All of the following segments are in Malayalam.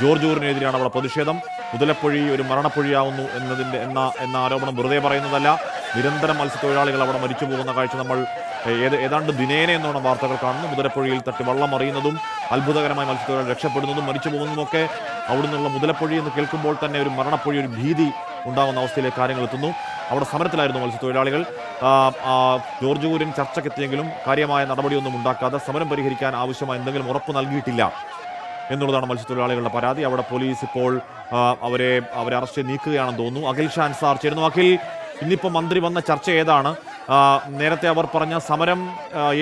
ജോർജ് ഊറിനെതിരെയാണ് അവിടെ പ്രതിഷേധം. മുതലപ്പൊഴി ഒരു മരണപ്പൊഴിയാവുന്നു എന്നതിന്റെ എന്ന എന്ന ആരോപണം വെറുതെ പറയുന്നതല്ല. നിരന്തരം മത്സ്യത്തൊഴിലാളികൾ അവിടെ മരിച്ചു പോകുന്ന കാഴ്ച നമ്മൾ ഏത് ഏതാണ്ട് ദിനേന എന്നോണം വാർത്തകൾ കാണുന്നു. മുതലപ്പൊഴിയിൽ തട്ടി വള്ളം അറിയുന്നതും അത്ഭുതകരമായി മത്സ്യത്തൊഴിലാളി രക്ഷപ്പെടുന്നതും മരിച്ചു പോകുന്നതുമൊക്കെ നിന്നുള്ള മുതലപ്പൊഴി എന്ന് കേൾക്കുമ്പോൾ തന്നെ ഒരു മരണപ്പൊഴി ഒരു ഭീതി ഉണ്ടാകുന്ന അവസ്ഥയിലേക്ക് കാര്യങ്ങൾ എത്തുന്നു. അവിടെ സമരത്തിലായിരുന്നു മത്സ്യത്തൊഴിലാളികൾ. ജോർജ് കുര്യൻ ചർച്ചയ്ക്കെത്തിയെങ്കിലും കാര്യമായ നടപടിയൊന്നും ഉണ്ടാക്കാതെ സമരം പരിഹരിക്കാൻ ആവശ്യമായ എന്തെങ്കിലും ഉറപ്പ് നൽകിയിട്ടില്ല. എന്നുള്ളതാണ് മത്സ്യത്തൊഴിലാളികളുടെ പരാതി. അവിടെ പോലീസ് ഇപ്പോൾ അവരെ അവരെ അറസ്റ്റ് നീക്കുകയാണെന്ന് തോന്നുന്നു. അഖിൽ ഷാൻ സാർ ചേരുന്നു. അഖിൽ ഇന്നിപ്പോൾ മന്ത്രി വന്ന ചർച്ച ഏതാണ്? നേരത്തെ അവർ പറഞ്ഞ സമരം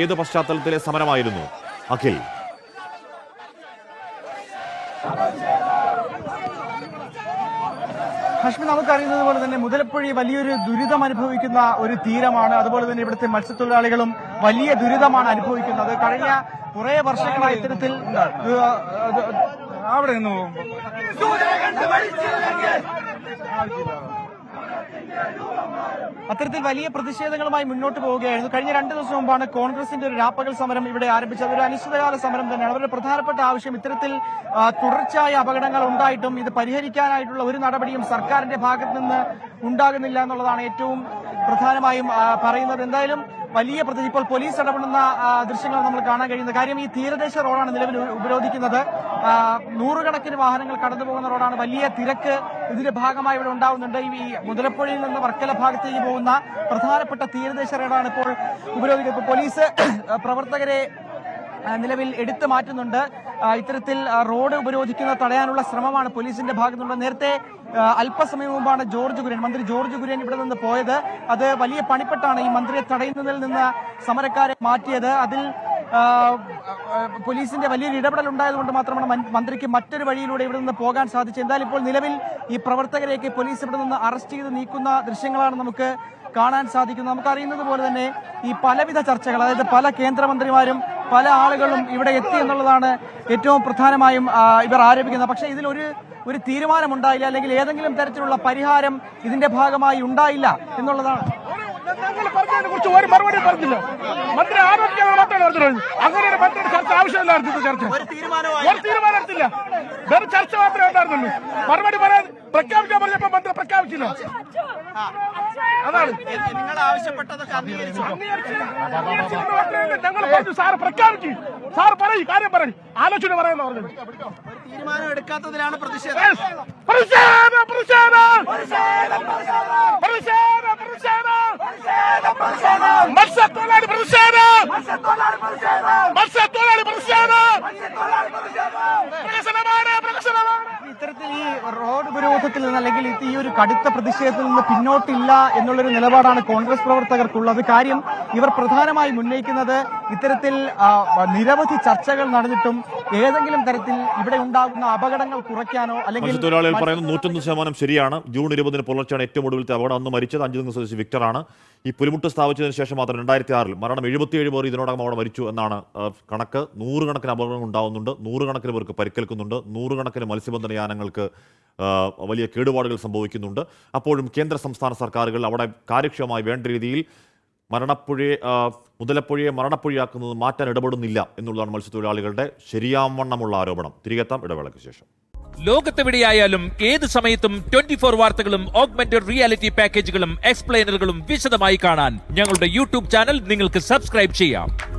ഏത് പശ്ചാത്തലത്തിലെ സമരമായിരുന്നു? അഖിൽ. ഹഷ്മി നമുക്കറിയുന്നത് പോലെ തന്നെ മുതലപ്പുഴി വലിയൊരു ദുരിതം അനുഭവിക്കുന്ന ഒരു തീരമാണ്. അതുപോലെ തന്നെ ഇവിടുത്തെ മത്സ്യത്തൊഴിലാളികളും വലിയ ദുരിതമാണ് അനുഭവിക്കുന്നത്. കഴിഞ്ഞ കുറെ വർഷങ്ങളായി ഇത്തരത്തിൽ അവിടെ നിന്ന്? അത്തരത്തിൽ വലിയ പ്രതിഷേധങ്ങളുമായി മുന്നോട്ട് പോവുകയായിരുന്നു. കഴിഞ്ഞ രണ്ട് ദിവസം മുമ്പാണ് കോൺഗ്രസിന്റെ ഒരു രാപ്പകൽ സമരം ഇവിടെ ആരംഭിച്ചത്. ഒരു അനിശ്ചിതകാല സമരം തന്നെയാണ്. അവരുടെ പ്രധാനപ്പെട്ട ആവശ്യം ഇത്തരത്തിൽ തുടർച്ചയായ അപകടങ്ങൾ ഉണ്ടായിട്ടും ഇത് പരിഹരിക്കാനായിട്ടുള്ള ഒരു നടപടിയും സർക്കാരിന്റെ ഭാഗത്ത് നിന്ന് ഉണ്ടാകുന്നില്ല എന്നുള്ളതാണ് ഏറ്റവും പ്രധാനമായും പറയുന്നത്. എന്തായാലും വലിയ പ്രതി ഇപ്പോൾ പോലീസ് ഇടപെടുന്ന ദൃശ്യങ്ങൾ നമ്മൾ കാണാൻ കഴിയുന്നത്. കാര്യം ഈ തീരദേശ റോഡാണ് നിലവിൽ ഉപരോധിക്കുന്നത്. നൂറുകണക്കിന് വാഹനങ്ങൾ കടന്നുപോകുന്ന റോഡാണ്. വലിയ തിരക്ക് ഇതിന്റെ ഭാഗമായി ഇവിടെ ഉണ്ടാവുന്നുണ്ട്. ഈ മുതലപ്പുഴയിൽ നിന്ന് വർക്കല ഭാഗത്തേക്ക് പോകുന്ന പ്രധാനപ്പെട്ട തീരദേശ റോഡാണ് ഇപ്പോൾ ഉപരോധിക്കുന്നത്. പോലീസ് പ്രവർത്തകരെ നിലവിൽ എടുത്തു മാറ്റുന്നുണ്ട്. ഇത്തരത്തിൽ റോഡ് ഉപരോധിക്കുന്ന തടയാനുള്ള ശ്രമമാണ് പോലീസിന്റെ ഭാഗത്തുനിന്ന് നേരത്തെ അല്പസമയം മുമ്പാണ് ജോർജ് കുര്യൻ മന്ത്രി ജോർജ് കുര്യൻ ഇവിടെ നിന്ന് പോയത്. അത് വലിയ പണിപ്പെട്ടാണ് ഈ മന്ത്രിയെ തടയുന്നതിൽ നിന്ന് സമരക്കാരെ മാറ്റിയത്. അതിൽ പോലീസിന്റെ വലിയൊരു ഇടപെടൽ ഉണ്ടായതുകൊണ്ട് മാത്രമാണ് മന്ത്രിക്ക് മറ്റൊരു വഴിയിലൂടെ ഇവിടെ നിന്ന് പോകാൻ സാധിച്ചത്. എന്തായാലും ഇപ്പോൾ നിലവിൽ ഈ പ്രവർത്തകരെയൊക്കെ പോലീസ് ഇവിടെ നിന്ന് അറസ്റ്റ് ചെയ്ത് നീക്കുന്ന ദൃശ്യങ്ങളാണ് നമുക്ക് കാണാൻ സാധിക്കുന്നത്. നമുക്കറിയുന്നത് പോലെ തന്നെ ഈ പലവിധ ചർച്ചകൾ അതായത് പല കേന്ദ്രമന്ത്രിമാരും പല ആളുകളും ഇവിടെ എത്തി എന്നുള്ളതാണ് ഏറ്റവും പ്രധാനമായും ഇവർ ആരോപിക്കുന്നത്. പക്ഷേ ഇതിലൊരു ഒരു തീരുമാനമുണ്ടായില്ല അല്ലെങ്കിൽ ഏതെങ്കിലും തരത്തിലുള്ള പരിഹാരം ഇതിന്റെ ഭാഗമായി ഉണ്ടായില്ല എന്നുള്ളതാണ്. ഞങ്ങൾ പറഞ്ഞതിനെ കുറിച്ച് ഒരു മറുപടി പറഞ്ഞില്ല. മന്ത്രി ആരോഗ്യ മാത്രമേ പറഞ്ഞത് അങ്ങനെ ഒരു മന്ത്രിയുടെ ചർച്ച ആവശ്യമില്ലായിരുന്നു ചർച്ച. ഒരു തീരുമാനം എടുത്തില്ല. വെറും ചർച്ച മാത്രമേ ഉണ്ടായിരുന്നുള്ളൂ. മറുപടി പറയാൻ പ്രഖ്യാപിക്കാൻ പറഞ്ഞപ്പോ മന്ത്രി പ്രഖ്യാപിച്ചില്ല. അതാണ്. നിങ്ങൾ ആവശ്യപ്പെട്ടതൊക്കെ ഞങ്ങൾ പറഞ്ഞു സാറ് പ്രഖ്യാപിച്ചു. സാർ പറയും കാര്യം പറയും. ആലോചന പറയുന്ന പറഞ്ഞു തീരുമാനം എടുക്കാത്തതിലാണ് പ്രതിഷേധം. പ്രതിഷേധം പ്രതിഷേധം. മത്സ്യത്തൊഴിലാളി പ്രതിഷേധം. മത്സ്യത്തൊഴിലാളി പ്രതിഷേധം. പ്രകശനമാണ് പ്രകശനമാണ്. ഇത്തരത്തിൽ ഈ റോഡ് വിരോധത്തിൽ നിന്ന് അല്ലെങ്കിൽ ഈ ഒരു കടുത്ത പ്രതിഷേധത്തിൽ നിന്ന് പിന്നോട്ടില്ല എന്നുള്ളൊരു നിലപാടാണ് കോൺഗ്രസ് പ്രവർത്തകർക്കുള്ളത്. കാര്യം ഇവർ പ്രധാനമായും ഉന്നയിക്കുന്നത് ഇത്തരത്തിൽ നിരവധി ചർച്ചകൾ നടന്നിട്ടും ഏതെങ്കിലും തരത്തിൽ ഇവിടെ ഉണ്ടാകുന്ന അപകടങ്ങൾ കുറയ്ക്കാനോ അല്ലെങ്കിൽ തൊഴിലാളികൾ പറയുന്നത് നൂറ്റൊന്ന് ശതമാനം ശരിയാണ്. ജൂൺ ഇരുപതിന് പുലർച്ചെയാണ് ഏറ്റവും ഒടുവിലത്തെ അപകടം. അന്ന് മരിച്ചത് അഞ്ചു ദിവസം സ്വദേശി വിക്ടറാണ്. ഈ പുലിമുട്ട് സ്ഥാപിച്ചതിന് ശേഷം മാത്രം രണ്ടായിരത്തി ആറിൽ മരണം എഴുപത്തിയേഴ് പേർ ഇതിനോടകം അവിടെ മരിച്ചു എന്നാണ് കണക്ക്. നൂറുകണക്കിന് അപകടങ്ങൾ ഉണ്ടാകുന്നുണ്ട് നൂറുകണക്കിന് പേർക്ക് പരിക്കേൽക്കുന്നുണ്ട്. നൂറുകണക്കിന് മത്സ്യബന്ധന യാനങ്ങൾക്ക് വലിയ കേടുപാടുകൾ സംഭവിക്കുന്നുണ്ട്. അപ്പോഴും കേന്ദ്ര സംസ്ഥാന സർക്കാരുകൾ അവിടെ കാര്യക്ഷമമായി വേണ്ട രീതിയിൽ മരണപ്പുഴയെ മുതലപ്പുഴയെ മരണപ്പുഴയാക്കുന്നത് മാറ്റാൻ ഇടപെടുന്നില്ല എന്നുള്ളതാണ് മത്സ്യത്തൊഴിലാളികളുടെ ശരിയാവണ്ണമുള്ള ആരോപണം. തിരികെത്താം ഇടവേളയ്ക്ക് ശേഷം. ലോകത്തെവിടെയായാലും ഏത് സമയത്തും ട്വന്റി ഫോർ വാർത്തകളും ഓഗ്മെന്റഡ് റിയാലിറ്റി പാക്കേജുകളും എക്സ്പ്ലെയിനറുകളും വിശദമായി കാണാൻ ഞങ്ങളുടെ യൂട്യൂബ് ചാനൽ നിങ്ങൾക്ക് സബ്സ്ക്രൈബ് ചെയ്യാം.